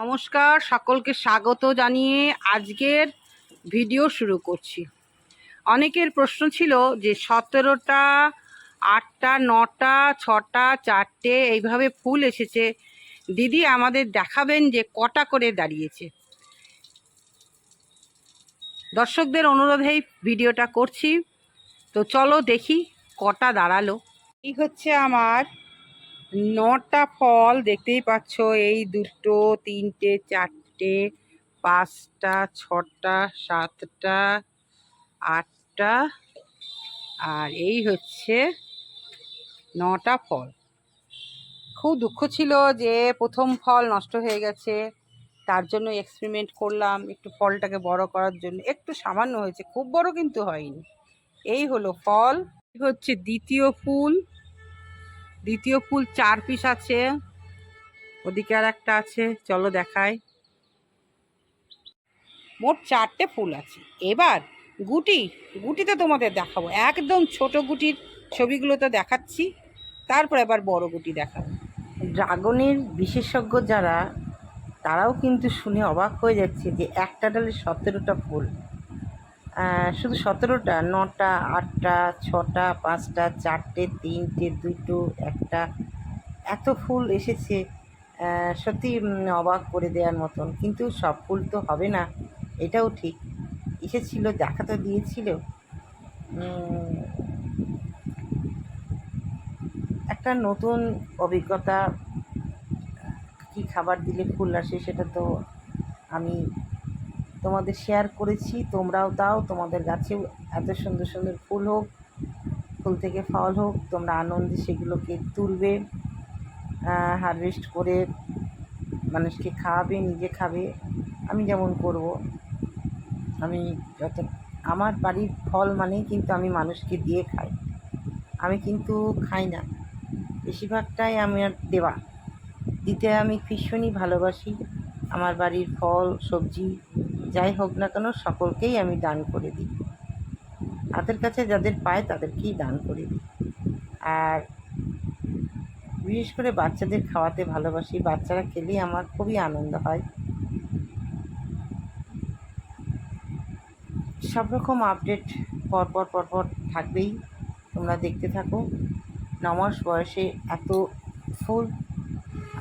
নমস্কার, সকলকে স্বাগত জানিয়ে আজকের ভিডিও শুরু করছি। অনেকের প্রশ্ন ছিল যে সতেরোটা, আটটা, নটা, ছটা, চারটে এইভাবে ফুল এসেছে। দিদি আমাদের দেখাবেন যে কটা করে দাঁড়িয়েছে। দর্শকদের অনুরোধেই ভিডিওটা করছি। তো চলো দেখি কটা দাঁড়াল। এই হচ্ছে আমার নটা ফল দেখতেই পাচ্ছ, এই দুটো, তিনটে, চারটে, পাঁচটা, ছটা, সাতটা, আটটা, আর এই হচ্ছে নটা ফল। খুব দুঃখ ছিল যে প্রথম ফল নষ্ট হয়ে গেছে, তার জন্য এক্সপেরিমেন্ট করলাম একটু ফলটাকে বড় করার জন্য। একটু সামান্য হয়েছে, খুব বড় কিন্তু হয়নি। এই হলো ফল। হচ্ছে দ্বিতীয় ফুল। দ্বিতীয় ফুল চার পিস আছে। ওদিকে আর একটা আছে, চলো দেখাই। মোট চারটে ফুল আছে। এবার গুটি গুটিতে তোমাদের দেখাবো। একদম ছোট গুটির ছবিগুলো তো দেখাচ্ছি। তারপর এবার বড় গুটি দেখাবো। ড্রাগনের বিশেষজ্ঞ যারা, তারাও কিন্তু শুনে অবাক হয়ে যাচ্ছে যে একটা ডালে সতেরোটা ফুল। শুধু সতেরোটা, নটা, আটটা, ছটা, পাঁচটা, চারটে, তিনটে, দুটো, একটা, এত ফুল এসেছে। সত্যি অবাক করে দেওয়ার মতন। কিন্তু সব ফুল তো হবে না, এটাও ঠিক। এসেছিল, দেখা তো দিয়েছিল। একটা নতুন অভিজ্ঞতা, কি খাবার দিলে ফুল আসে সেটা তো আমি তোমাদের শেয়ার করেছি, তোমরাও দাও, তোমাদের গাছেও এত সুন্দর সুন্দর ফুল হোক, ফুল থেকে ফল হোক, তোমরা আনন্দে সেগুলোকে তুলবে হারভেস্ট করে মানুষকে খাওয়াবে, নিজে খাবে, আমি যেমন করব। আমি যত, আমার বাড়ির ফল মানেই কিন্তু আমি মানুষকে দিয়ে খাই। আমি কিন্তু খাই না। বেশিরভাগটাই আমার দেওয়া। দিতে আমি ভীষণই ভালোবাসি। আমার বাড়ির ফল, সবজি যাই হোক না কেন সকলকেই আমি দান করে দিই। হাতের কাছে যাদের পায় তাদেরকেই দান করে দিই। আর বিশেষ করে বাচ্চাদের খাওয়াতে ভালোবাসি। বাচ্চারা খেলেই আমার খুবই আনন্দ হয়। সব রকম আপডেট পরপর পরপর থাকবেই। তোমরা দেখতে থাকো। নমাস বয়সে এত ফুল।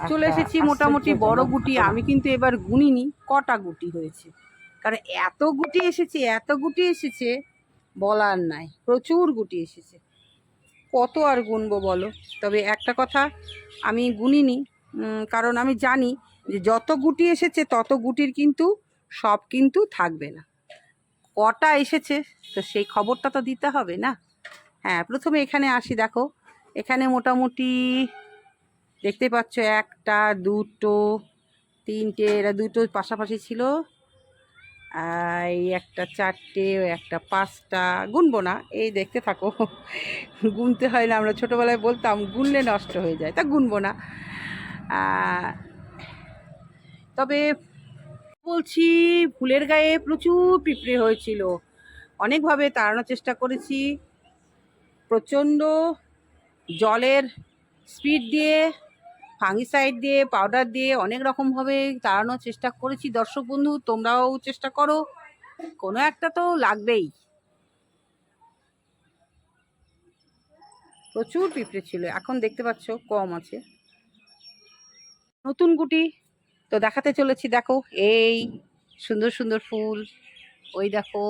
চলে এসেছি মোটামুটি বড় গুটি। আমি কিন্তু এবার গুনিনি কটা গুটি হয়েছে। কারণ এত গুটি এসেছে, এত গুটি এসেছে, বলার নাই। প্রচুর গুটি এসেছে। কত আর গুনবো বলো? তবে একটা কথা আমি গুনিনি কারণ আমি জানি যে যত গুটি এসেছে, তত গুটির কিন্তু, সব কিন্তু থাকবে না। কটা এসেছে, তো সেই খবরটা তো দিতে হবে না? হ্যাঁ প্রথমে এখানে আসি, দেখো। এখানে মোটামুটি দেখতে পাচ্ছ একটা, দুটো, তিনটে, এরা দুটো পাশাপাশি ছিল। এই একটা চারটে একটা পাঁচটা, গুনবো না, এই দেখতে থাকো। গুনতে হয় না আমরা ছোটোবেলায় বলতাম, গুনলে নষ্ট হয়ে যায়। তা গুনবো না। তবে বলছি, ফুলের গায়ে প্রচুর পিঁপড়ে হয়েছিল। অনেকভাবে তাড়ানোর চেষ্টা করেছি। প্রচণ্ড জলের স্পিড দিয়ে ফাঙ্গিসাইড দিয়ে পাউডার দিয়ে অনেক রকমভাবে তাড়ানোর চেষ্টা করেছি। দর্শক বন্ধু, তোমরাও চেষ্টা করো। কোনো একটা তো লাগবেই। প্রচুর পিঁপড়ে ছিল, এখন দেখতে পাচ্ছ কম আছে। নতুন গুটি, তো দেখাতে চলেছি। দেখো, এই সুন্দর সুন্দর ফুল, ওই দেখো,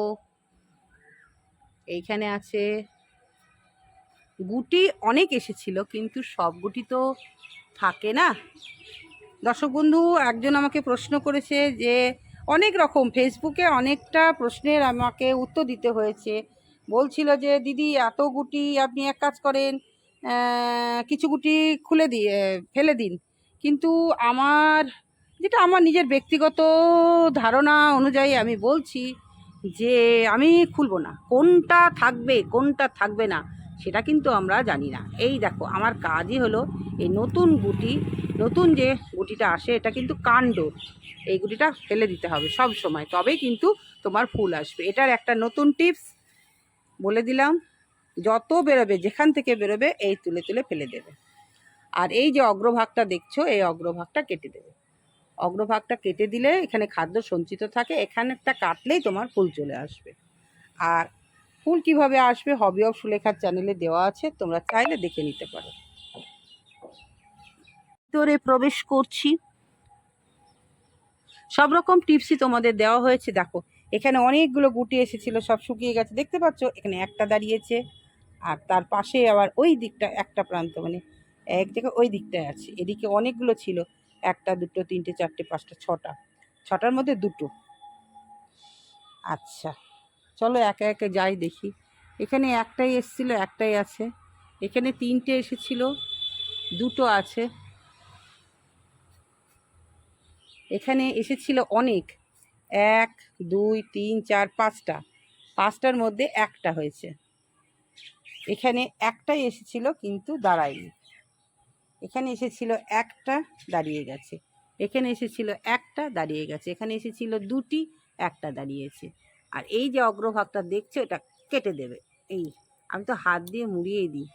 এইখানে আছে। গুটি অনেক এসেছিল, কিন্তু সব গুটি তো থাকে না? দর্শক বন্ধু, একজন আমাকে প্রশ্ন করেছে যে, অনেক রকম ফেসবুকে অনেকটা প্রশ্নের আমাকে উত্তর দিতে হয়েছে। বলছিল যে, দিদি, এত গুটি আপনি এক কাজ করেন কিছু গুটি খুলে দিয়ে ফেলে দিন। কিন্তু আমার, যেটা আমার নিজের ব্যক্তিগত ধারণা অনুযায়ী আমি বলছি যে, আমি খুলবো না। কোনটা থাকবে কোনটা থাকবে না? সেটা কিন্তু আমরা জানি না। এই দেখো, আমার কাজই হলো এই নতুন গুটি, নতুন যে গুটিটা আসে, এটা কিন্তু কাণ্ড। এই গুটিটা ফেলে দিতে হবে সব সময়, তবেই কিন্তু তোমার ফুল আসবে। এটার একটা নতুন টিপস বলে দিলাম, যত বেরোবে, যেখান থেকে বেরোবে, এই তুলে তুলে ফেলে দেবে। আর এই যে অগ্রভাগটা দেখছ, এই অগ্রভাগটা কেটে দেবে। অগ্রভাগটা কেটে দিলে এখানে খাদ্য সঞ্চিত থাকে এখানেরটা কাটলেই তোমার ফুল চলে আসবে। আর ফুল কীভাবে আসবে হবি অফ সুলেখার চ্যানেলে দেওয়া আছে, তোমরা চাইলে দেখে নিতে পারো। ভিতরে প্রবেশ করছি। সব রকম টিপসই তোমাদের দেওয়া হয়েছে, দেখো। এখানে অনেকগুলো গুটি এসেছিল, সব শুকিয়ে গেছে। দেখতে পাচ্ছ? এখানে একটা দাঁড়িয়েছে, আর তার পাশে আবার ওই দিকটা, একটা প্রান্ত মানে এক জায়গায় ওই দিকটায় আছে। এদিকে অনেকগুলো ছিল, একটা, দুটো, তিনটে, চারটে, পাঁচটা, ছটা। ছটার মধ্যে দুটো। আচ্ছা। চলো একে একে যাই দেখি। এখানে একটাই এসেছিল, একটাই আছে। এখানে তিনটে এসেছিল, দুটো আছে। এখানে এসেছিল অনেক। এক, দুই, তিন, চার, পাঁচটা। পাঁচটার মধ্যে একটা হয়েছে। এখানে একটাই এসেছিল, কিন্তু দাঁড়ায়নি। এখানে এসেছিল একটা, দাঁড়িয়ে গেছে। এখানে এসেছিল একটা, দাঁড়িয়ে গেছে। এখানে এসেছিল দুটি, একটা দাঁড়িয়েছে। আর এই যে অগ্রভাগটা দেখছ, এটা কেটে দেবে। এই, আমি তো হাত দিয়ে মুড়িয়ে দিই।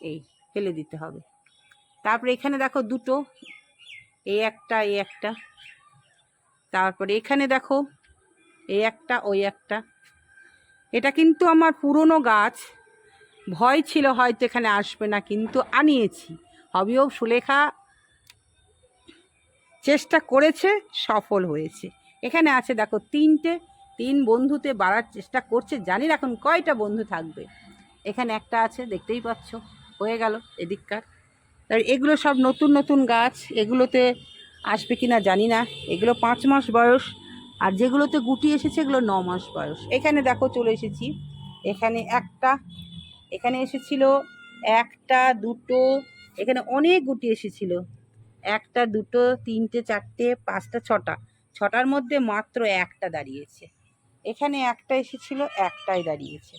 এই, ফেলে দিতে হবে। তারপরে এখানে দেখো দুটো এই একটা এই একটা। তারপরে এখানে দেখো এই একটা, ওই একটা। এটা কিন্তু আমার পুরনো গাছ। ভয় ছিল হয়তো এখানে আসবে না, কিন্তু আনিয়েছি। হবিও সুলেখা চেষ্টা করেছে, সফল হয়েছে। এখানে আছে দেখো তিনটে তিন বন্ধুতে বাড়ার চেষ্টা করছে, জানি এখন কয়টা বন্ধু থাকবে। এখানে একটা আছে, দেখতেই পাচ্ছ, হয়ে গেল এদিককার। তার এগুলো সব নতুন নতুন গাছ, এগুলোতে আসবে কি না জানি না। এগুলো পাঁচ মাস বয়স, আর যেগুলোতে গুটি এসেছে এগুলো ন মাস বয়স। এখানে দেখো চলে এসেছি। এখানে একটা, এখানে এসেছিল একটা, দুটো, এখানে অনেক গুটি এসেছিল। একটা, দুটো, তিনটে, চারটে, পাঁচটা, ছটা। ছটার মধ্যে মাত্র একটা দাঁড়িয়েছে। এখানে একটা এসেছিল, একটাই দাঁড়িয়েছে।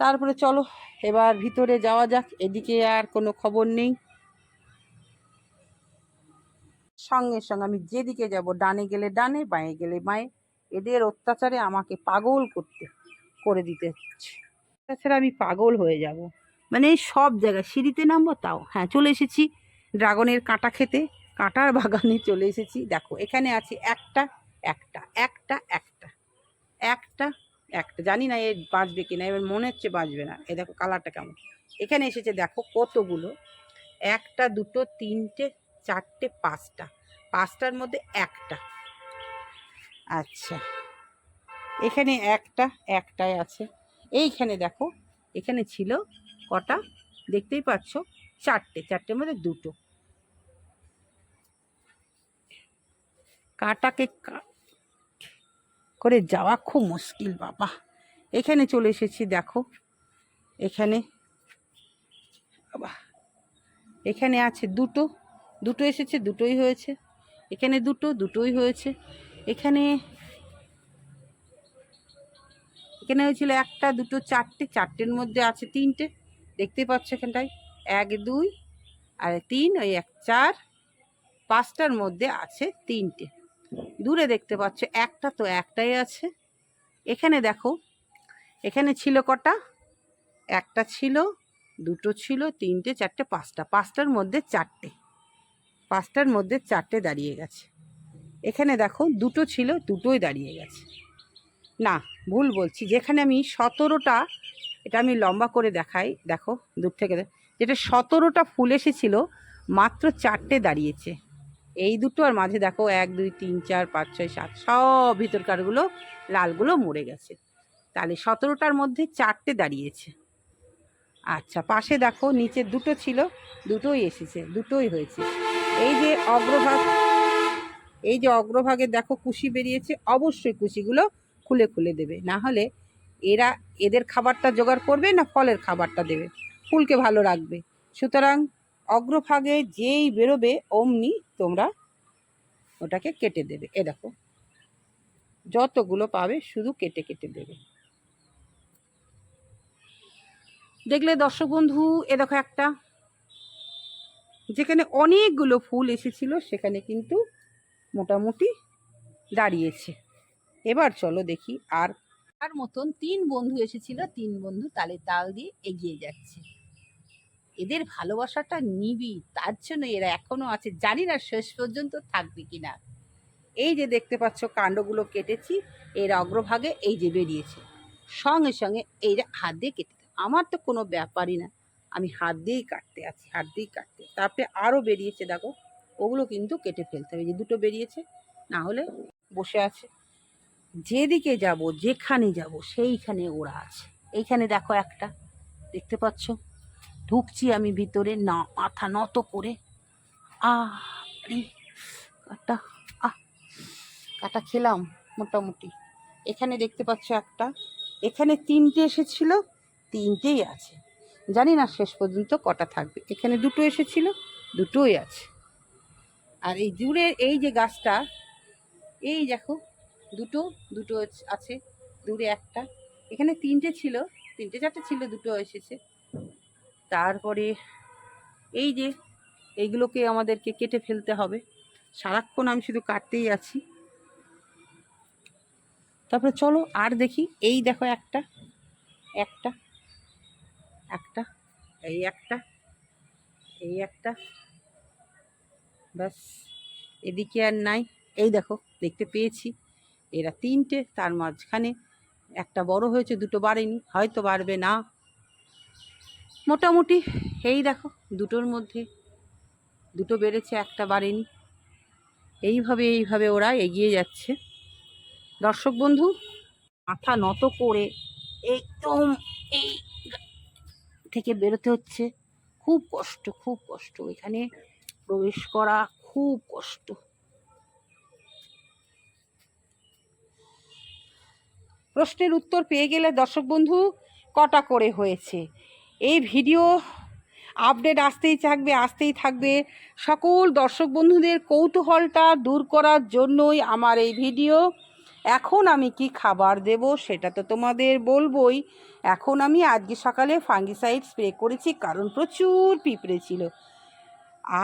তারপরে চলো, এবার ভিতরে যাওয়া যাক, এদিকে আর কোনো খবর নেই। সঙ্গে সঙ্গে আমি যেদিকে যাব, ডানে গেলে ডানে, বাঁয়ে গেলে বাঁয়ে, এদের অত্যাচারে আমাকে পাগল করতে, করে দিতে হচ্ছে। তাছাড়া আমি পাগল হয়ে যাব। মানে সব জায়গায়, সিঁড়িতে নামবো তাও। হ্যাঁ চলে এসেছি ড্রাগনের কাঁটা খেতে, কাঁটার বাগানে চলে এসেছি। দেখো, এখানে আছে একটা একটা একটা একটা। একটা একটা, জানি না এ বাঁচবে কি না এবার মনে হচ্ছে বাঁচবে না। এ দেখো কালারটা কেমন। এখানে এসেছে দেখো কতগুলো, একটা, দুটো, তিনটে, চারটে, পাঁচটা। পাঁচটার মধ্যে একটা। আচ্ছা। এখানে একটা, একটাই আছে। এইখানে দেখো, এখানে ছিল কটা? দেখতেই পাচ্ছ, চারটে, চারটের মধ্যে দুটো। কাটাকে করে যাওয়া খুব মুশকিল, বাবা। এখানে চলে এসেছি, দেখো। এখানে, বাবা। এখানে আছে দুটো দুটো এসেছে, দুটোই হয়েছে। এখানে দুটো, দুটোই হয়েছে। এখানে এখানে হয়েছিল একটা, দুটো, চারটে, চারটের মধ্যে আছে তিনটে। দেখতে পাচ্ছ এখানটায়? এক, দুই, আর তিন, ওই এক, চার, পাঁচটার মধ্যে আছে তিনটে। দূরে দেখতে পাচ্ছ, একটা তো একটাই আছে। এখানে দেখো, এখানে ছিল কটা? একটা ছিল, দুটো ছিল, তিনটে, চারটে, পাঁচটা। পাঁচটার মধ্যে চারটে। পাঁচটার মধ্যে চারটে দাঁড়িয়ে গেছে। এখানে দেখো, দুটো ছিল, দুটোই দাঁড়িয়ে গেছে। না, ভুল বলছি, যেখানে আমি সতেরোটা, এটা আমি লম্বা করে দেখাই, দেখো, দূর থেকে যেটা সতেরোটা ফুল এসেছিল, মাত্র চারটে দাঁড়িয়েছে। এই দুটো আর মাঝে দেখো এক, দুই, তিন, চার, পাঁচ, ছয়, সাত, সব ভিতরকারগুলো, লালগুলো মরে গেছে। তাহলে সতেরোটার মধ্যে চারটে দাঁড়িয়েছে। আচ্ছা পাশে দেখো, নিচে দুটো ছিল, দুটোই এসেছে, দুটোই হয়েছে। এই যে অগ্রভাগ, এই যে অগ্রভাগে দেখো কুশি বেরিয়েছে, অবশ্যই কুশিগুলো খুলে খুলে দেবে। না হলে এরা এদের খাবারটা জোগাড় করবে না ফলের খাবারটা দেবে। ফুলকে ভালো রাখবে। সুতরাং অগ্রভাগে যেই বেরোবে, অমনি তোমরা ওটাকে কেটে দেবে। এ দেখো, যতগুলো পাবে শুধু কেটে কেটে দেবে। দেখলে দর্শক বন্ধু, এ দেখো একটা, যেখানে অনেকগুলো ফুল এসেছিল, সেখানে কিন্তু মোটামুটি দাঁড়িয়েছে। এবার চলো দেখি আর তার মতন তিন বন্ধু এসেছিল, তিন বন্ধু তালে তাল দিয়ে এগিয়ে যাচ্ছে। এদের ভালোবাসাটা নিবি, তার জন্য এরা এখনও আছে, জানি না শেষ পর্যন্ত থাকবে কি না এই যে দেখতে পাচ্ছ কাণ্ডগুলো কেটেছি, এর অগ্রভাগে এই যে বেরিয়েছে। সঙ্গে সঙ্গে এই যে হাত দিয়ে কেটে আমার তো কোনো ব্যাপারই না, আমি হাত দিয়েই কাটতে আছি, হাত দিয়েই কাটতে। তারপরে আরও বেরিয়েছে, দেখো, ওগুলো কিন্তু কেটে ফেলতে হবে, যে দুটো বেরিয়েছে, না হলে বসে আছে। যেদিকে যাব, যেখানে যাব, সেইখানে ওরা আছে। এইখানে দেখো একটা, দেখতে পাচ্ছ? ঢুকছি আমি ভিতরে না মাথা নত করে। আরে, কাটা আহ কাটা খেলাম মোটামুটি। এখানে দেখতে পাচ্ছ একটা। এখানে তিনটে এসেছিল তিনটেই আছে। জানি না শেষ পর্যন্ত কটা থাকবে। এখানে দুটো এসেছিল দুটোই আছে। আর এই দূরের এই যে গাছটা এই দেখো দুটো দুটো আছে দূরে একটা। এখানে তিনটে ছিল তিনটে চারটে ছিল দুটো এসেছে। তারপরে এই যে এইগুলোকে আমাদেরকে কেটে ফেলতে হবে। সারাক্ষণ আমি শুধু কাটতেই আছি। তারপরে চলো আর দেখি। এই দেখো একটা একটা একটা, এই একটা এই একটা, ব্যাস, এদিকে আর নাই। এই দেখো, দেখতে পেয়েছি। এরা তিনটে, তার মাঝখানে একটা বড় হয়েছে, দুটো বাড়েনি। হয়তো বাড়বে না। মোটামুটি, এই দেখো, দুটোর মধ্যে, দুটো বেড়েছে, একটা বাড়েনি। এইভাবে এইভাবে ওরা এগিয়ে যাচ্ছে। দর্শক বন্ধু, মাথা নত করে একদম এই থেকে বেরোতে হচ্ছে। খুব কষ্ট খুব কষ্ট। এখানে প্রবেশ করা খুব কষ্ট। প্রশ্নের উত্তর পেয়ে গেলে দর্শক বন্ধু, কটা করে হয়েছে? এই ভিডিও আপডেট আসতেই থাকবে আসতেই থাকবে। সকল দর্শক বন্ধুদের কৌতূহলটা দূর করার জন্যই আমার এই ভিডিও। এখন আমি কি খাবার দেব সেটা তো তোমাদের বলবই। এখন আমি আজকে সকালে ফাঙ্গিসাইড স্প্রে করেছি, কারণ প্রচুর পিঁপড়ে ছিল।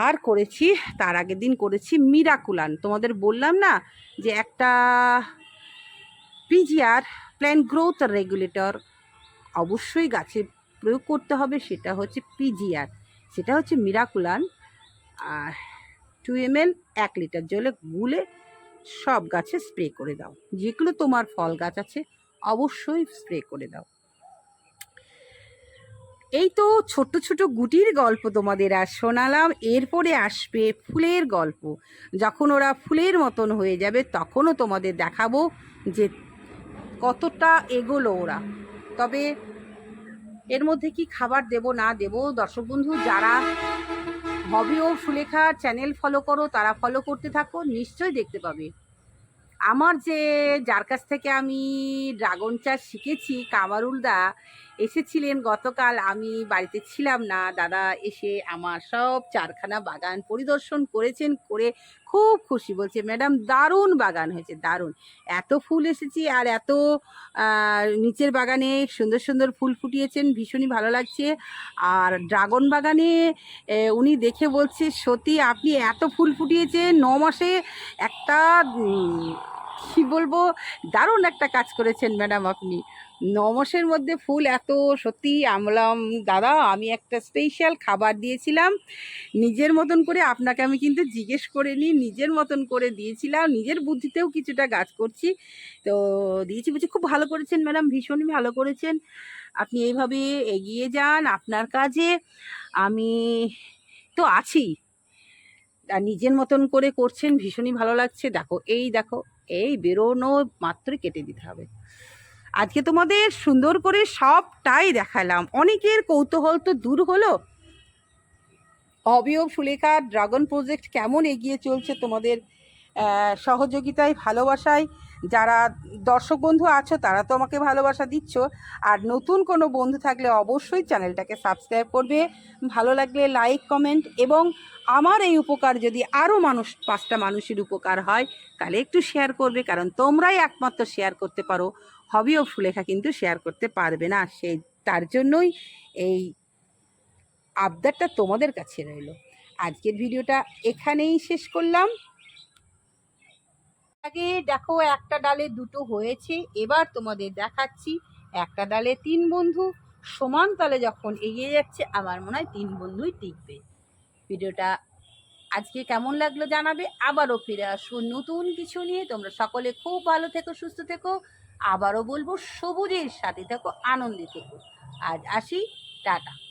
আর করেছি, তার আগের দিন করেছি মিরাকুলান। তোমাদের বললাম না যে একটা পিজিআর প্ল্যান্ট গ্রোথ রেগুলেটর অবশ্যই গাছে প্রয়োগ করতে হবে সেটা হচ্ছে পিজিআর সেটা হচ্ছে মিরাকুলান আর টু এম এল এক লিটার জলে গুলে সব গাছে স্প্রে করে দাও। যেগুলো তোমার ফল গাছ আছে, অবশ্যই স্প্রে করে দাও। এই তো ছোট ছোট গুটির গল্প তোমাদের আর শোনালাম। এরপরে আসবে ফুলের গল্প। যখন ওরা ফুলের মতন হয়ে যাবে, তখনও তোমাদের দেখাবো যে কতটা এগোলো ওরা। তবে এর মধ্যে কি খাবার দেব, না দেব? দর্শক বন্ধু, যারা হবি ও সুলেখা চ্যানেল ফলো করো, তারা ফলো করতে থাকো, নিশ্চয়ই দেখতে পাবে। আমার যে, যার কাছ থেকে আমি ড্রাগন চাষ শিখেছি কামারুলদা এসেছিলেন গতকাল, আমি বাড়িতে ছিলাম না। দাদা এসে আমার সব চারখানা বাগান পরিদর্শন করেছেন, করে খুব খুশি। বলছে, ম্যাডাম, দারুণ বাগান হয়েছে, দারুণ। এত ফুল এসেছি আর এত নিচের বাগানে সুন্দর সুন্দর ফুল ফুটিয়েছেন, ভীষণই ভালো লাগছে। আর ড্রাগন বাগানে উনি দেখে বলছে, সত্যি আপনি এত ফুল ফুটিয়েছেন, ন মাসে একটা কি বলব, দারুণ একটা কাজ করেছেন, ম্যাডাম আপনি। ন মাসের মধ্যে ফুল এত, সত্যি আমলাম। দাদা, আমি একটা স্পেশাল খাবার দিয়েছিলাম। নিজের মতন করে আপনাকে আমি কিন্তু জিজ্ঞেস করে নিই নিজের মতন করে দিয়েছিলাম। নিজের বুদ্ধিতেও কিছুটা গাছ করছি। তো দিয়েছি বলছি, খুব ভালো করেছেন ম্যাডাম, ভীষণই ভালো করেছেন। আপনি এইভাবে এগিয়ে যান আপনার কাজে। আমি তো আছি। আর নিজের মতন করে করছেন, ভীষণই ভালো লাগছে। দেখো, এই দেখো, এই বেরোনো মাত্রই কেটে দিতে হবে। আজকে তোমাদের সুন্দর করে সবটাই দেখালাম। অনেকের কৌতূহল তো দূর হলো। ও সুলেখা ড্রাগন প্রজেক্ট কেমন এগিয়ে চলছে তোমাদের সহযোগিতায়, ভালোবাসায়? যারা দর্শক বন্ধু আছো, তারা তো আমাকে ভালোবাসা দিচ্ছ। আর নতুন কোনো বন্ধু থাকলে অবশ্যই চ্যানেলটাকে সাবস্ক্রাইব করবে। ভালো লাগলে লাইক, কমেন্ট এবং আমার এই উপকার যদি আরও মানুষ, পাঁচটা মানুষের উপকার হয়, তাহলে একটু শেয়ার করবে, কারণ তোমরাই একমাত্র শেয়ার করতে পারো। হবি ও ফুলেখা কিন্তু শেয়ার করতে পারবে না। সেই তার জন্যই এই আবদারটা তোমাদের কাছে রইল। আজকের ভিডিওটা এখানেই শেষ করলাম। আগে দেখো, একটা ডালে দুটো হয়েছে, এবার তোমাদের দেখাচ্ছি। একটা ডালে তিন বন্ধু, সমান তালে যখন এগিয়ে যাচ্ছে, আমার মনে হয় তিন বন্ধুই টিকবে। ভিডিওটা আজকে কেমন লাগল জানাবে? আবারও ফিরে আসব নতুন কিছু নিয়ে। তোমরা সকলে খুব ভালো থেকো, সুস্থ থেকো। আবারও বলব সবুজের সাথে থাকো আনন্দে থেকো। আজ আসি টাটা।